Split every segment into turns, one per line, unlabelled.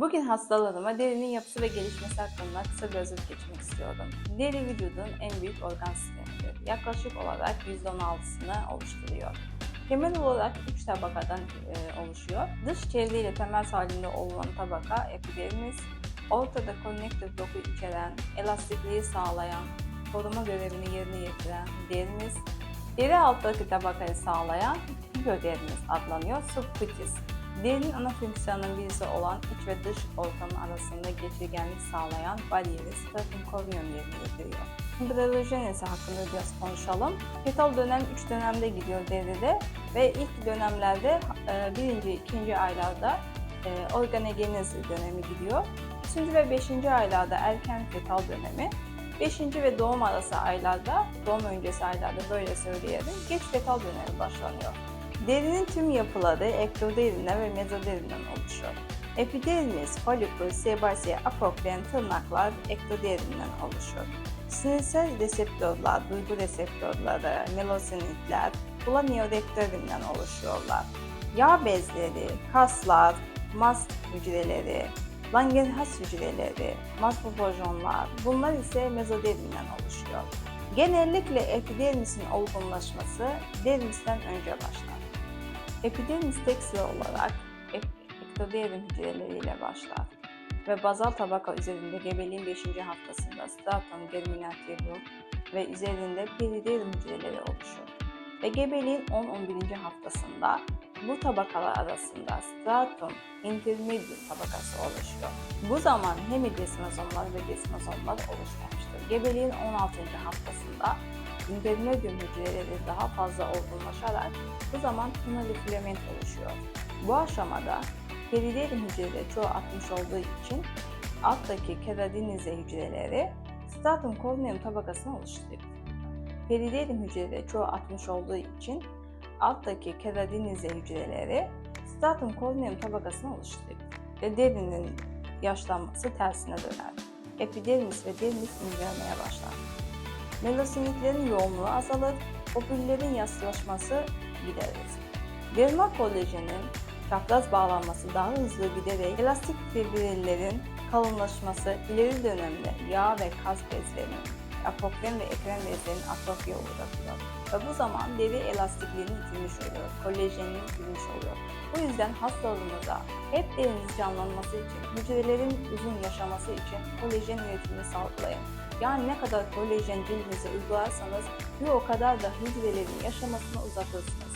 Bugün hastalarıma derinin yapısı ve gelişmesi hakkında kısa bir özet geçmek istiyordum. Deri vücudun en büyük organ sistemidir. Yaklaşık olarak %16'sını oluşturuyor. Temel olarak 3 tabakadan e, oluşuyor. Dış çevreyle temas halinde olan tabaka epidermis, ortada konnektif doku içeren, elastikliği sağlayan, koruma görevini yerine getiren dermis, deri alttaki tabakayı sağlayan hipodermis adlanıyor, subcutis. Derinin ana fonksiyonunun birisi olan iç ve dış ortamın arasında geçirgenlik sağlayan bariyeri stratum corneum yerine getiriyor. Embriyojenesi hakkında biraz konuşalım. Fetal dönem 3 dönemde gidiyor deride ve ilk dönemlerde e, birinci, ikinci aylarda e, organogenezi dönemi gidiyor. 3. ve 5. aylarda erken fetal dönemi, 5. ve doğum arası aylarda, doğum öncesi aylarda böyle söyleyelim, geç fetal dönemi başlanıyor. Derinin tüm yapıları ektoderinden ve mezoderinden oluşuyor. Epidermis, folikül, sebasiye, apoklen, tırnaklar ektoderinden oluşuyor. Sinirsel reseptörler, duygu reseptörleri, melosinitler, planiodektorinden oluşuyorlar. Yağ bezleri, kaslar, mast hücreleri, Langerhans hücreleri, mastrofojonlar, bunlar ise mezoderinden oluşuyor. Genellikle epidermisin olgunlaşması dermisten önce başlar. Epidermis tek olarak ektoderm hücreleriyle başlar ve bazal tabaka üzerinde gebeliğin 5. haftasında stratum germinativum ve üzerinde periderm hücreleri oluşur. Ve gebeliğin 10-11. haftasında bu tabakalar arasında stratum intermedium tabakası oluşuyor. Bu zaman hemidesmozomlar ve desmozomlar oluşmamıştır. Gebeliğin 16. haftasında intermedium hücreleri daha fazla olgunlaşarak bu zaman tonali filament oluşuyor. Bu aşamada periderm hücreleri çoğu atmış olduğu için alttaki keratinize hücreleri stratum corneum tabakasını oluşturuyor. Periderm hücreleri çoğu atmış olduğu için alttaki keratinize hücreleri stratum corneum tabakasını oluşturuyor ve derinin yaşlanması tersine döner. Epidermis ve dermis incelemeye başlar. Melosinitlerin yoğunluğu azalır, opüllerin yassılaşması giderilir. Dermal kolajenin çapraz bağlanması daha hızlı giderek elastik fibrillerin kalınlaşması ileri dönemde yağ ve kas bezlerinin, apoklen ve ekran bezlerinin atrofiye uğratıyor. Ve bu zaman deri elastikliğini yitirmiş oluyor, kolajenini yitirmiş oluyor. Bu yüzden hastalığımıza hep deriniz canlanması için, hücrelerin uzun yaşaması için kolajen üretimini sağlayın. Yani ne kadar kolajen cildinize uygularsanız bir o kadar da hücrelerin yaşamasını uzatırsınız.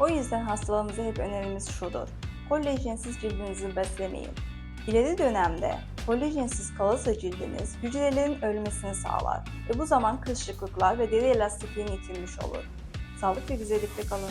O yüzden hastalarımıza hep önerimiz şudur. Kolajensiz cildinizi beslemeyin. İleri dönemde kolajensiz kalırsa cildiniz hücrelerin ölmesini sağlar ve bu zaman kırışıklıklar ve deri elastikliğini yitirmiş olur. Sağlık ve güzellikle kalın.